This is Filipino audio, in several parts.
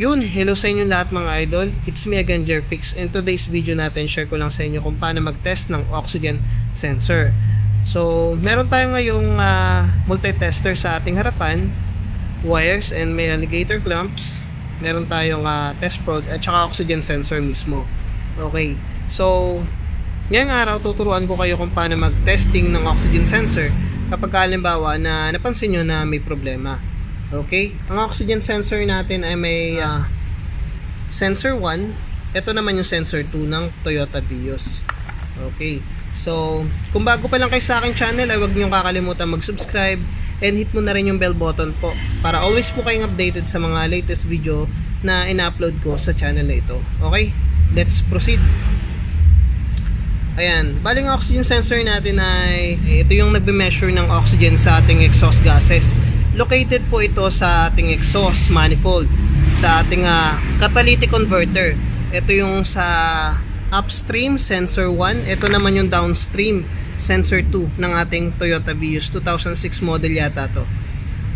Yun, hello sa inyo lahat mga idol. It's me again, Jerfix. In today's video natin, share ko lang sa inyo kung paano mag-test ng oxygen sensor. So, meron tayo ngayong ah, multi-tester sa ating harapan, wires and may alligator clamps. Meron tayong ah, test probe at saka oxygen sensor mismo. Okay. So, ngayong araw tuturuan ko kayo kung paano mag-testing ng oxygen sensor kapag halimbawa na napansin nyo na may problema. Okay? Ang oxygen sensor natin ay may ah, sensor 1. Ito naman yung sensor 2 ng Toyota Vios. Okay. So, kung bago pa lang kayo sa aking channel, ay huwag niyong kakalimutan mag-subscribe and hit mo na rin yung bell button po para always po kayong updated sa mga latest video na ina-upload ko sa channel na ito. Okay? Let's proceed. Ayan, baling oxygen sensor natin ay ito yung nagbe-measure ng oxygen sa ating exhaust gases. Located po ito sa ating exhaust manifold, sa ating ah, catalytic converter. Ito yung sa upstream sensor 1, ito naman yung downstream sensor 2 ng ating Toyota Vios 2006 model yata to.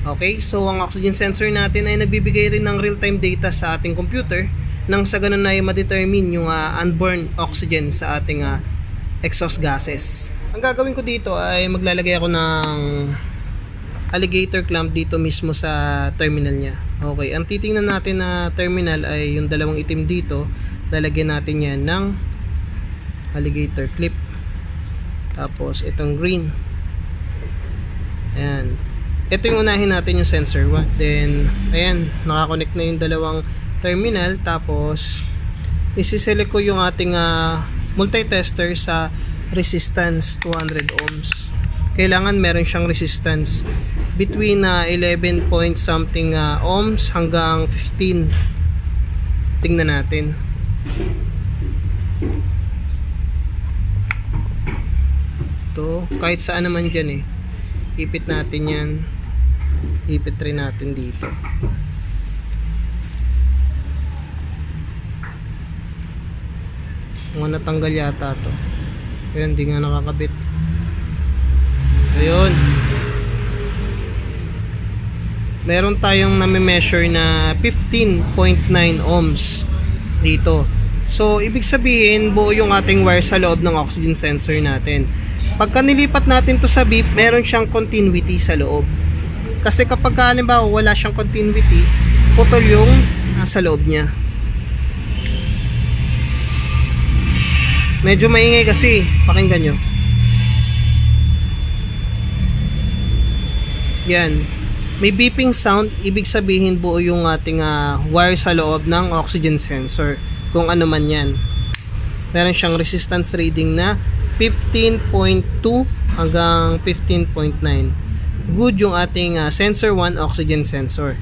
Okay, so ang oxygen sensor natin ay nagbibigay rin ng real-time data sa ating computer nang sa ganun ay ma-determine yung ah, unburned oxygen sa ating ah, exhaust gases. Ang gagawin ko dito ay maglalagay ako ng alligator clamp dito mismo sa terminal niya. Okay, ang titingnan natin na terminal ay yung dalawang itim dito. Lalagyan natin yan ng alligator clip. Tapos itong green. Ayan. Ito yung unahin natin yung sensor 1. Then, ayan, nakakonect na yung dalawang terminal. Tapos, isiselect ko yung ating ah, multi-tester sa resistance 200 ohms. Kailangan meron siyang resistance between ah, 11 point something ah, ohms hanggang 15. Tingnan natin. to kahit saan naman dyan eh. Ipit natin yan. Ipit rin natin dito. Mga natanggal yata to. Ayun di nga nakakabit ayun meron tayong nami-measure na 15.9 ohms dito so ibig sabihin buo yung ating wire sa loob ng oxygen sensor natin pagka nilipat natin to sa beep meron siyang continuity sa loob kasi kapag halimbawa wala siyang continuity putol yung nasa loob niya Medyo maingay kasi. Pakinggan nyo. Yan. May beeping sound. Ibig sabihin buo yung ating ah, wire sa loob ng oxygen sensor. Kung ano man yan. Meron siyang resistance reading na 15.2 hanggang 15.9. Good yung ating ah, sensor 1 oxygen sensor.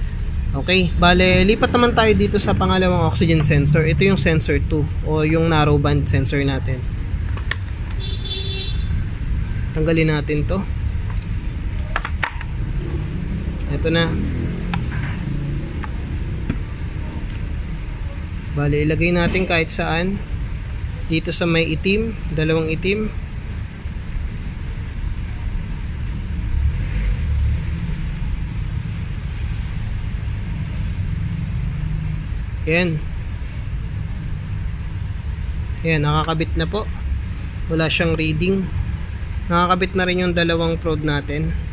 Okay, bale, lipat naman tayo dito sa pangalawang oxygen sensor. Ito yung sensor 2 o yung narrow band sensor natin. Tanggalin natin to. Ito na. Bale, ilagay natin kahit saan. Dito sa may itim, dalawang itim. Yan. Yan, nakakabit na po. Wala siyang reading. Nakakabit na rin yung dalawang probe natin.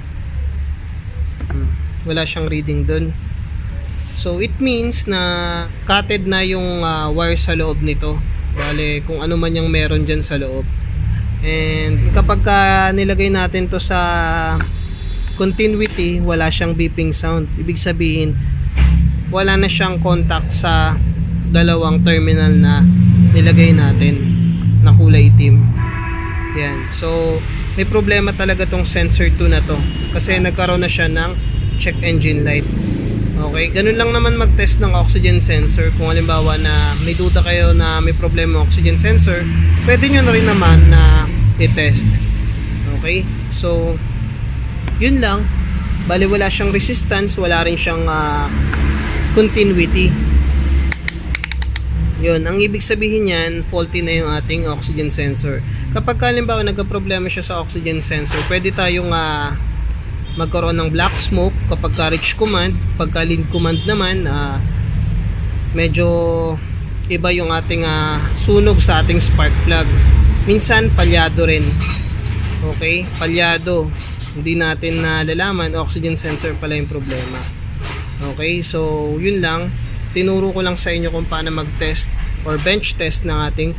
Wala siyang reading dun. So, it means na cutted na yung ah, wire sa loob nito. Bale, kung ano man yung meron dyan sa loob. And kapag ka nilagay natin to sa continuity, wala siyang beeping sound. Ibig sabihin, wala na siyang contact sa dalawang terminal na nilagay natin na kulay itim. Yan. So, may problema talaga tong sensor 2 na to kasi nagkaroon na siya ng check engine light. Okay, ganun lang naman mag-test ng oxygen sensor. Kung halimbawa na may duda kayo na may problema oxygen sensor, pwede nyo na rin naman na i-test. Okay, so yun lang. Bali wala siyang resistance, wala rin siyang ah, continuity. Yun, ang ibig sabihin niyan, faulty na yung ating oxygen sensor. Kapag halimbawa nagka-problema siya sa oxygen sensor, pwede tayong ah, magkaroon ng black smoke kapag ka reach command, pagka lead command naman, ah, medyo iba yung ating ah, sunog sa ating spark plug. Minsan palyado rin. Okay? Palyado. Hindi natin nalalaman oxygen sensor pala yung problema. Okay? So, yun lang. Tinuro ko lang sa inyo kung paano mag-test or bench test ng ating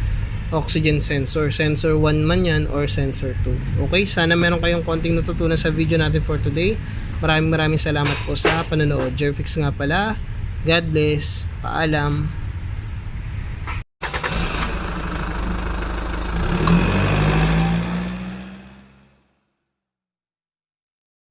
oxygen sensor. Sensor 1 man yan or sensor 2. Okay? Sana meron kayong konting natutunan sa video natin for today. Maraming maraming salamat po sa panonood. Jerfix nga pala. God bless. Paalam.